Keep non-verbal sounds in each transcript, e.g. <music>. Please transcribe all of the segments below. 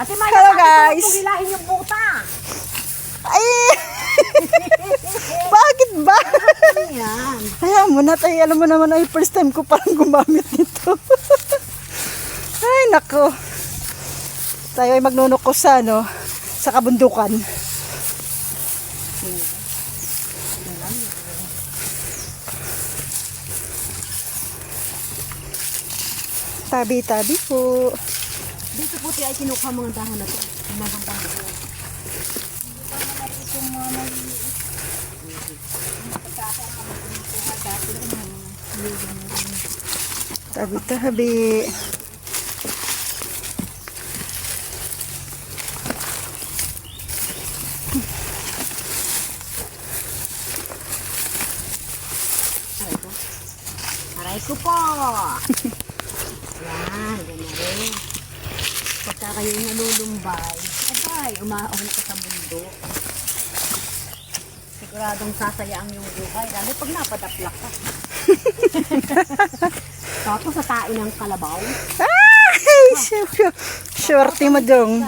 Ate Maya, Hello, guys. mo hilahin yung puta? Ay! <laughs> Bakit ba? Ano yan? Kaya mo na tayo, alam mo naman ay first time ko parang gumamit nito. <laughs> ay, nako. Tayo ay magnunukos sa, ano, sa kabundukan. Tabi-tabi po. Dito puti ay kinukuha mga dahon na to. Pinabang pambuo. Tabi-tabi. Aray ko. Aray ko po. <laughs> Yan, ganyan rin. Kayo nalulumbay, abay, umaahon ka sa bundok. Siguradong sasaya ang iyong buhay, lalo pag napadaplak ka. Tapos sa tain ng kalabaw. Ay! Sure, Shorty mo dong.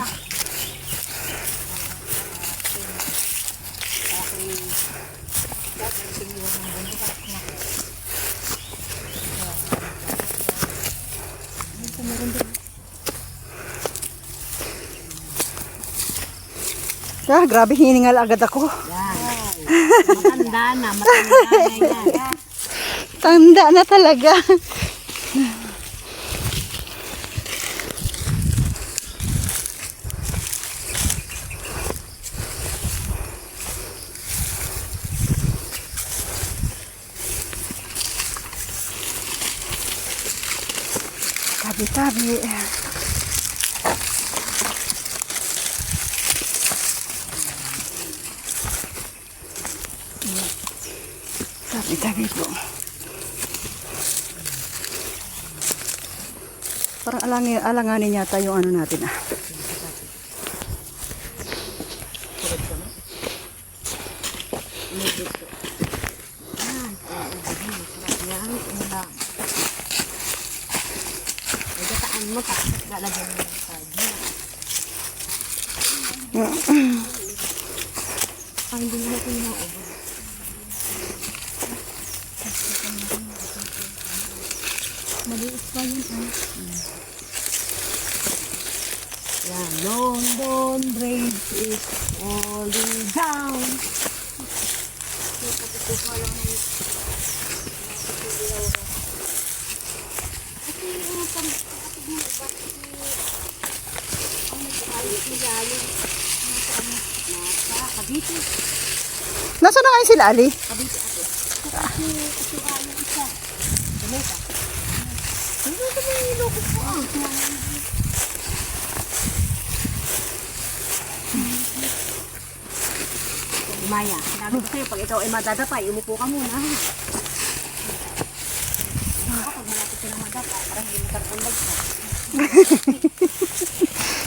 Ah, grabe hiningal agad ako. Yan. Matanda na, matanda na yan. Tanda na talaga. Tabi-tabi po. Parang alangin, alanganin yata yung ano natin ah. Yan, ulam. Ay, gataan mo, tapos lalagyan mo ng sardina. Ay, hindi mo natin maubos. Maliit pa yun, ah. Yan, London Bridge is falling down. Nasaan na kayo sila, Ali? Kabiti ako. Kasi, kasi ayaw isa. Kumita. Hindi ko may logo po ah. Maya, sinabi ko sa'yo, pag ikaw ay madadapay, umupo ka muna. Ako, pag malapit ka na madapa, parang hindi mo tartambag ka.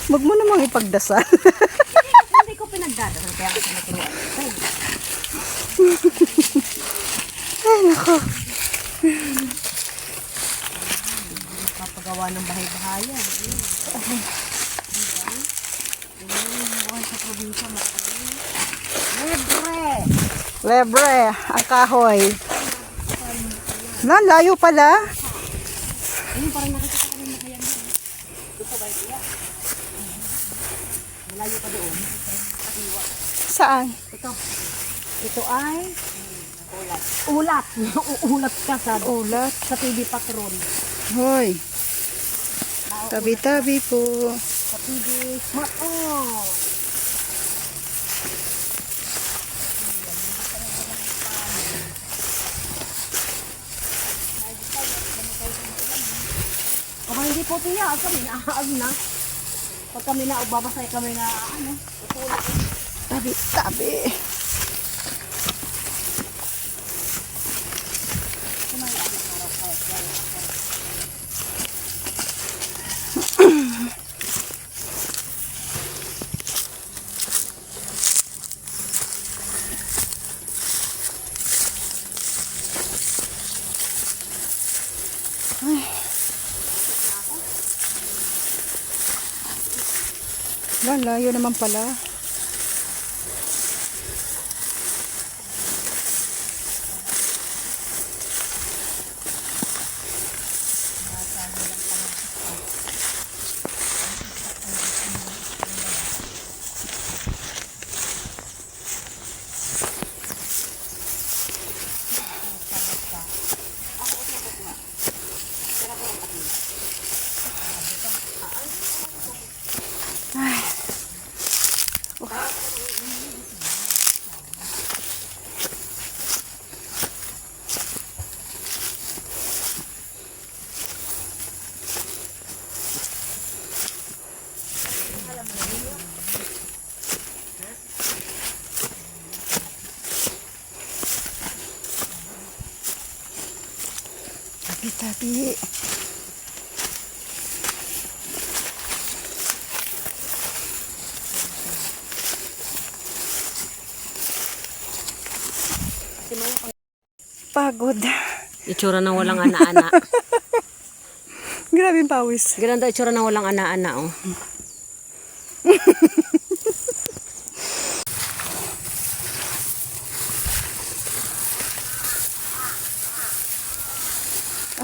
Huwag mo namang ipagdasal. Hindi ko pinagdadasal, kaya kasi naturuan ko sa'yo. Ay, nako. Papagawa ng bahay-bahayan. Diba? Yung buhay sa probinsya, marami. Libre! Lebre, ang kahoy. Na, layo pala. Ayun, parang nakita ko rin nakayan mo. Dito ba ito? Malayo pa doon. Katiwa. Saan? Ito. Ito ay ulat. Ulat. <laughs> Uulat ka sa Ulat. sa TV Patrol. Hoy. Tabi-tabi po. Smart On. Kung hindi po tiya, kami naaag na. Pag kami na, babasay kami na, ano, tutulog. Tabi-tabi. Lalayo naman pala. Tabi-tabi. Pagod. Itsura ng walang ana-ana. <laughs> Grabe yung pawis. Ganda itsura ng walang ana-ana, oh. <laughs>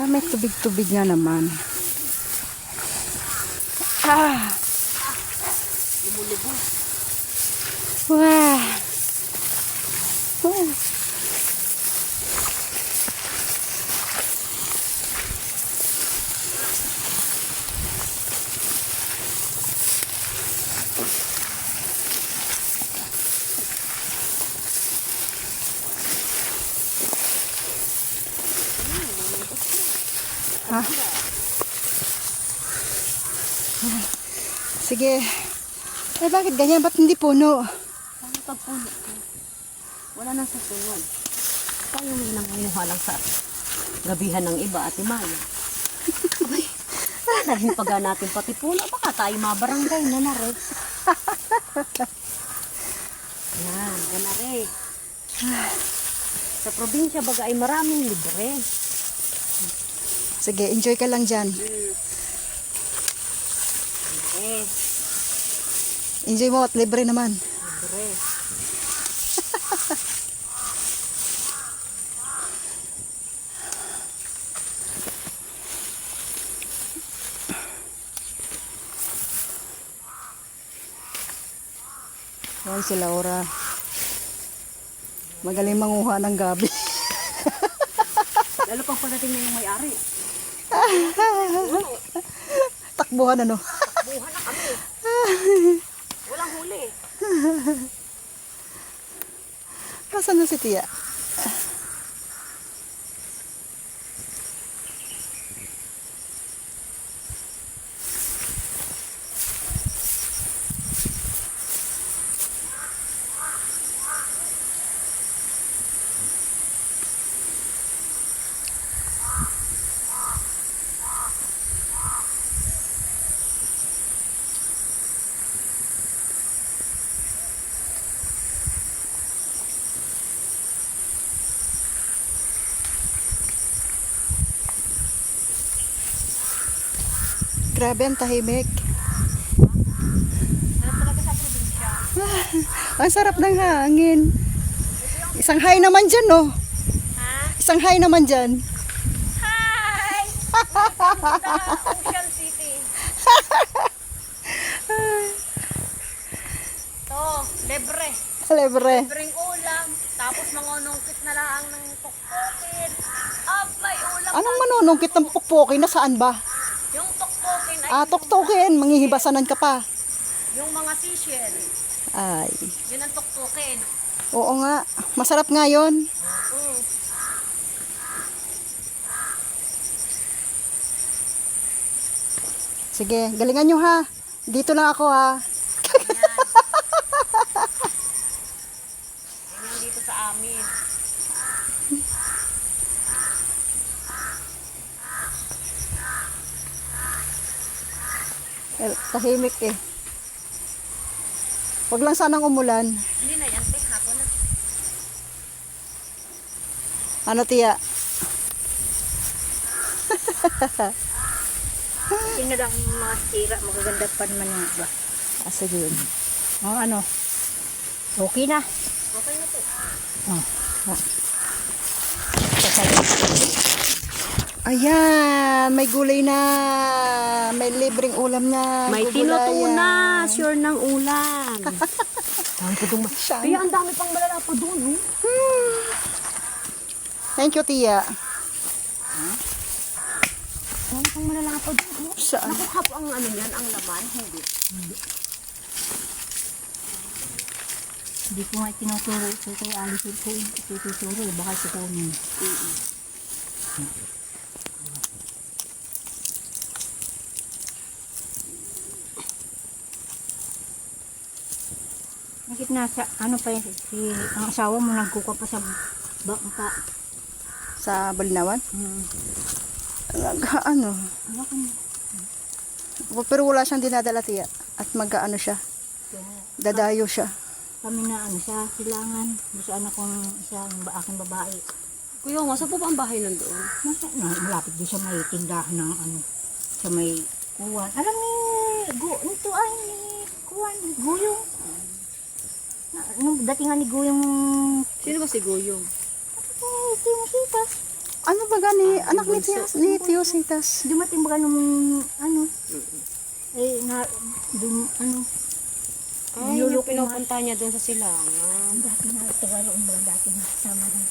Ah, tubig-tubig nga naman. Ah. Wah. Oh. Sige. Eh, bakit ganyan? Ba't hindi puno? Paano pag puno ko? Wala nang susunod. Tayo may nangunguha lang sa gabihan ng iba, Ate Maya. <laughs> Abay, dalhin pa natin pati puno. Baka tayo mabarangay na na rin. Yan, ganare. Sa probinsya baga ay maraming libre. Sige, enjoy ka lang dyan. Enjoy mo at libre naman. <laughs> libre. Ay, si Laura. Magaling manguha ng gabi. <laughs> Lalo pang padating na yung may-ari. <laughs> Takbuhan ano. Buha na kami. <laughs> Walang huli. Nasaan na si Tia? Grabe ang tahimik. Probinsya. Ang sarap ng hangin. Isang high naman dyan, no? Ha? Isang high naman dyan. Hi! <laughs> Ocean City. to, libre. Libre. Libreng ulam. Tapos mangunungkit na lang ng tuktukin. Ah, may ulam. Anong manunungkit ng pukpukin? Nasaan ba? Yung Ah, tuktukin. Manghihibasanan ka pa. yung mga seashell. Ay. Yun ang tuktukin. Oo nga. Masarap nga yun. Sige, galingan nyo ha. Dito lang ako ha. Yan dito sa amin. Eh, tahimik eh. Huwag lang sanang umulan. Hindi na yan, te. Hapon na. Ano tiya? Sino <laughs> lang mga sira, magaganda pa naman yung iba. Ah, sige yun. Oh, ano? Okay na. Okay na po. Oh. Ayan, may gulay na. May libreng ulam na. May Gugulayan. tinutuna. Sure ng ulam. <laughs> Pa dong Saan? Kaya ang dami pang malala pa doon. Oh. Thank you, Tia. Dami pang malala pa doon. Oh. Saan? Nakuha po ang ano yan, ang laman. Hindi. Hindi ko nga tinuturo ito kay Alice ko. Tututuro. Baka ito kunin. Bakit nasa, ano pa yun, si, ang asawa mo nagkuka pa sa bangka. Sa Balinawan? Hmm. Nag, ano? Ano ka Pero wala siyang dinadala, Tia. At mag-ano siya. Dadayo siya. Kami na ano silangan. Doon sa anak kong isang ba, aking babae. Kuya, masa po ba ang bahay nandoon? Nasa, na, malapit din sa may tindahan ng ano, sa may kuwan. Alam ni, gu, nito ay ni kuwan, guyong. Nung datingan ni guyong, Sino ba si Goyong? eh, tinasitas. Ano ba gani? Anak ni Tio, ni Tio Sitas. Dumating ba nung, ano, eh, na, dun, ano, Ay, yung pinupunta niya doon sa silangan. dati na, tawaroon ba dati na kasama na.